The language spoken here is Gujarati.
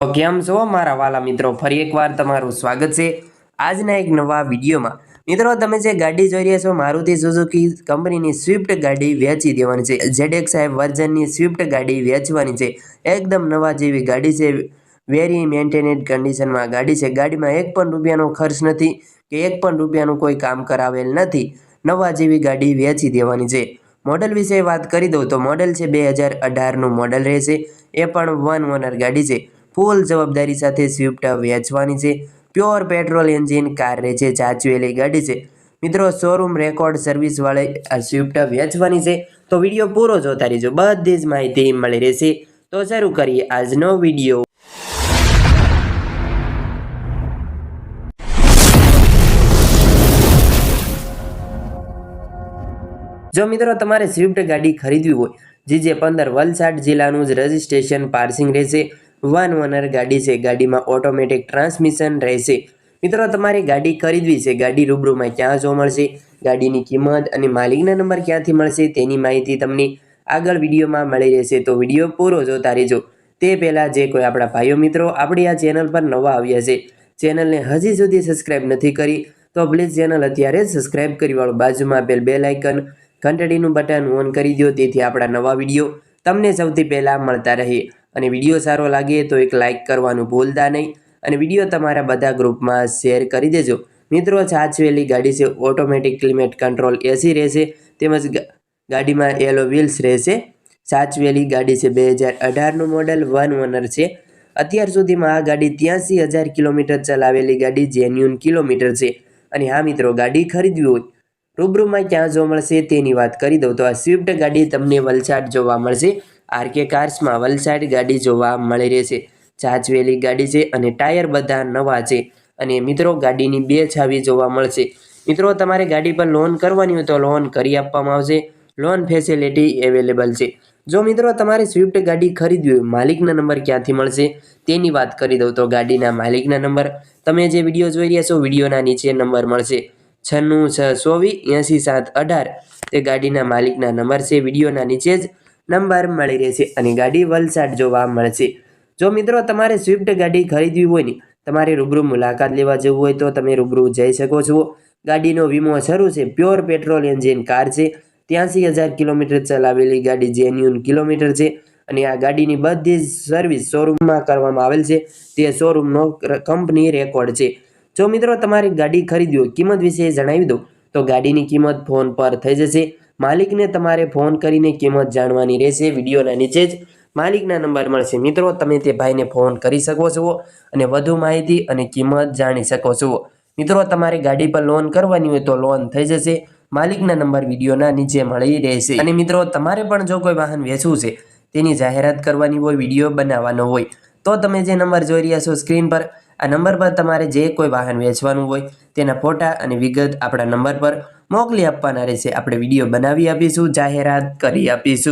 કેમ છો મારા વાલા મિત્રો? ફરી એકવાર તમારું સ્વાગત છે. આજના એક નવા વિડીયોમાં મિત્રો તમે જે ગાડી જોઈ રહ્યા છો, મારુતિ સુઝુકી કંપનીની સ્વિફ્ટ ગાડી વેચી દેવાની છે. જેડેક સાહેબ વર્ઝનની સ્વિફ્ટ ગાડી વેચવાની છે. એકદમ નવા જેવી ગાડી છે. વેરી મેન્ટેનેડ કન્ડિશનમાં ગાડી છે. ગાડીમાં એક પણ રૂપિયાનો ખર્ચ નથી કે એક પણ રૂપિયાનું કોઈ કામ કરાવેલ નથી. નવા જેવી ગાડી વેચી દેવાની છે. મોડલ વિશે વાત કરી દઉં તો મોડલ છે બે હજાર અઢારનું મોડલ રહેશે. એ પણ વન ઓનર ગાડી છે. ફૂલ જવાબદારી સાથે સ્વિફ્ટ વેચવાની છે. પ્યોર પેટ્રોલ એન્જિન કાર રહે છે જાચવેલી ગાડી છે. મિત્રો શોરૂમ રેકોર્ડ સર્વિસવાળી સ્વિફ્ટ વેચવાની છે. તો વીડિયો પૂરો જોતા રહેજો. બધી જ માહિતી મળી રહેશે. તો શરૂ કરીએ આજનો વીડિયો. જો મિત્રો, તમારે સ્વિફ્ટ ગાડી ખરીદવી હોય, જે જે પંદર વલસાડ જિલ્લાનું જ રજિસ્ટ્રેશન પાર્સિંગ રહેશે વન ઓનર ગાડી છે. ગાડીમાં ઓટોમેટિક ટ્રાન્સમિશન રહેશે. મિત્રો, તમારે ગાડી ખરીદવી છે. ગાડી રૂબરૂમાં ક્યાં જોવા મળશે? ગાડીની કિંમત અને માલિકના નંબર ક્યાંથી મળશે તેની માહિતી તમને આગળ વિડીયોમાં મળી રહેશે. તો વીડિયો પૂરો જોતા રહેજો. તે પહેલાં જે કોઈ આપણા ભાઈઓ મિત્રો આપણી આ ચેનલ પર નવા આવ્યા છે, ચેનલને હજી સુધી સબસ્ક્રાઇબ નથી કરી, તો પ્લીઝ ચેનલ અત્યારે જ સબસ્ક્રાઇબ કરી વાળો. બાજુમાં આપેલ બે લાઇકન ઘંટડીનું બટન ઓન કરી દો તેથી આપણા નવા વીડિયો તમને સૌથી પહેલાં મળતા રહે. અને વીડિયો સારો લાગે તો એક લાઇક કરવાનું ભૂલતા નહીં. અને વીડિયો તમારા બધા ગ્રુપમાં શેર કરી દેજો. મિત્રો સાચવેલી ગાડી છે ઓટોમેટિક ક્લિમેટ કંટ્રોલ એસી રહેશે, તેમજ ગાડીમાં એલો વ્હીલ્સ રહેશે. સાચવેલી ગાડી છે, બે હજાર અઢારનું મોડલ વન ઓનર છે. અત્યાર સુધીમાં આ ગાડી ત્યાંસી હજાર કિલોમીટર ચલાવેલી ગાડી જેન્યુન કિલોમીટર છે. અને હા મિત્રો, ગાડી ખરીદવી હોય, રૂબરૂમાં ક્યાં જોવા મળશે તેની વાત કરી દઉં તો આ સ્વિફ્ટ ગાડી તમને વલસાડ જોવા મળશે. આરકે કાર્સમાં વલસાડ ગાડી જોવા મળી રહેશે ચાચવેલી ગાડી છે અને ટાયર બધા નવા છે અને મિત્રો ગાડીની બે છાવી જોવા મળશે. મિત્રો, તમારે ગાડી પર લોન કરવાની હોય તો લોન કરી આપવામાં આવશે. લોન ફેસિલિટી અવેલેબલ છે. જો મિત્રો, તમારે સ્વિફ્ટ ગાડી ખરીદવી હોય, માલિકના નંબર ક્યાંથી મળશે તેની વાત કરી દઉં તો ગાડીના માલિકના નંબર. તમે જે વીડિયો જોઈ રહ્યા છો, વિડીયોના નીચે નંબર મળશે. છન્નું છ ચોવીસ એંસી સાત અઢાર. તે ગાડીના માલિકના નંબર છે, વિડીયોના નીચે જ નંબર મળી રહેશે અને ગાડી વલસાડ જોવા મળશે. જો મિત્રો તમારે સ્વિફ્ટ ગાડી ખરીદવી હોય ને, તમારે રૂબરૂ મુલાકાત લેવા જવું હોય તો તમે રૂબરૂ જઈ શકો છો. ગાડીનો વીમો શરૂ છે. પ્યોર પેટ્રોલ એન્જિન કાર છે. ત્યાંસી હજાર કિલોમીટર ચલાવેલી ગાડી જેન્યુન કિલોમીટર છે અને આ ગાડીની બધી જ સર્વિસ શોરૂમમાં કરવામાં આવેલ છે. તે શોરૂમનો કંપની રેકોર્ડ છે. જો મિત્રો તમારી ગાડી ખરીદવી હોય, કિંમત વિશે જણાવી દઉં, તો ગાડીની કિંમત ફોન પર થઈ જશે. માલિકને તમારે ફોન કરીને કિંમત જાણવાની રહેશે. વિડીયોના નીચે જ માલિકના નંબર મળશે. મિત્રો, તમે તે ભાઈને ફોન કરી શકો છો અને વધુ માહિતી અને કિંમત જાણી શકો છો. મિત્રો, તમારે ગાડી પર લોન કરવાની હોય તો લોન થઈ જશે. માલિકના નંબર વિડીયોના નીચે મળી રહેશે. અને મિત્રો, તમારે પણ જો કોઈ વાહન વેચવું છે, તેની જાહેરાત કરવાની હોય, વીડિયો બનાવવાનો હોય, તો તમે જે નંબર જોઈ રહ્યા છો સ્ક્રીન પર, આ નંબર પર તમારે જે કોઈ વાહન વેચવાનું હોય, તેના ફોટા અને વિગત આપણા નંબર પર મોકલી આપવાના રહેશે. આપણે વીડિયો બનાવી આપીશું જાહેરાત કરી આપીશું.